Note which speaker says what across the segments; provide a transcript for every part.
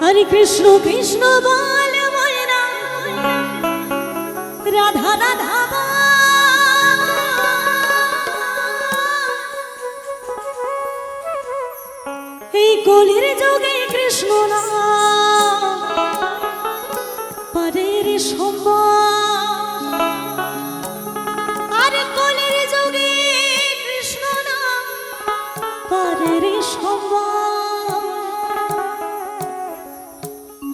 Speaker 1: হরে কৃষ্ণ কৃষ্ণ বল রাধা রাধা এই কলির যোগে কৃষ্ণ না পরের সম্ভব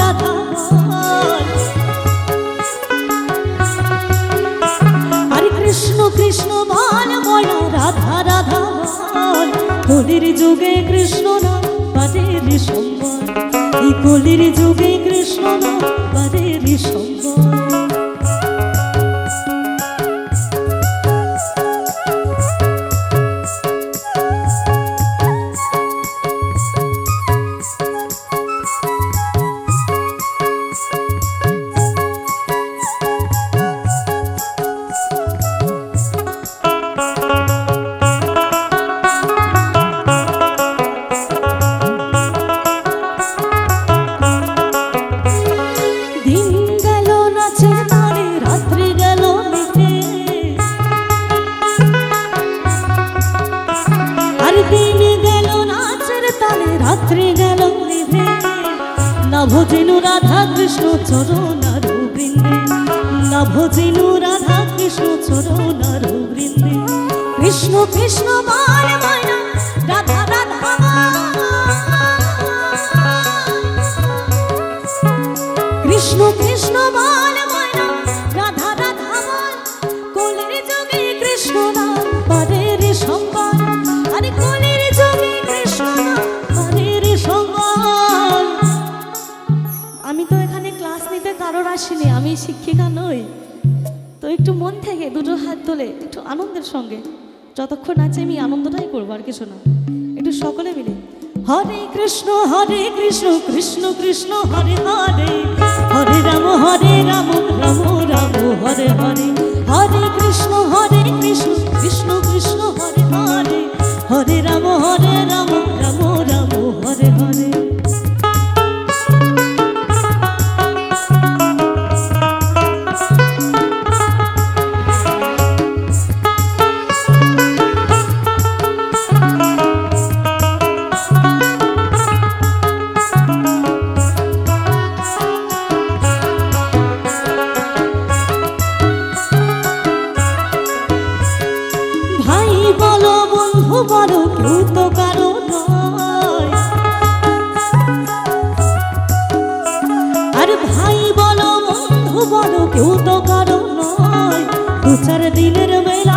Speaker 1: রাধা আরে কৃষ্ণ কৃষ্ণ বল বল রাধা রাধা যুগে কৃষ্ণ না বাদের এই কলির যুগে কৃষ্ণ না বাদের সম্মান ভজেনু রাধা কৃষ্ণ চরণার বৃন্দে না ভজেনু রাধা কৃষ্ণ চরণার বৃন্দে কৃষ্ণ কৃষ্ণ বারবার আসিনি আমি শিক্ষিকা নই তো একটু মন থেকে দুটো হাত তোলে একটু আনন্দের সঙ্গে যতক্ষণ আছে আমি আনন্দটাই করবো আর কিছু না একটু সকলে মিলে হরে কৃষ্ণ হরে কৃষ্ণ কৃষ্ণ কৃষ্ণ হরে হরে হরে রাম হরে রাম রাম রাম বড় কেউ তো কারো নয় আর ভাই বলো বন্ধু বড় কেউ তো কারো দিনের মেলা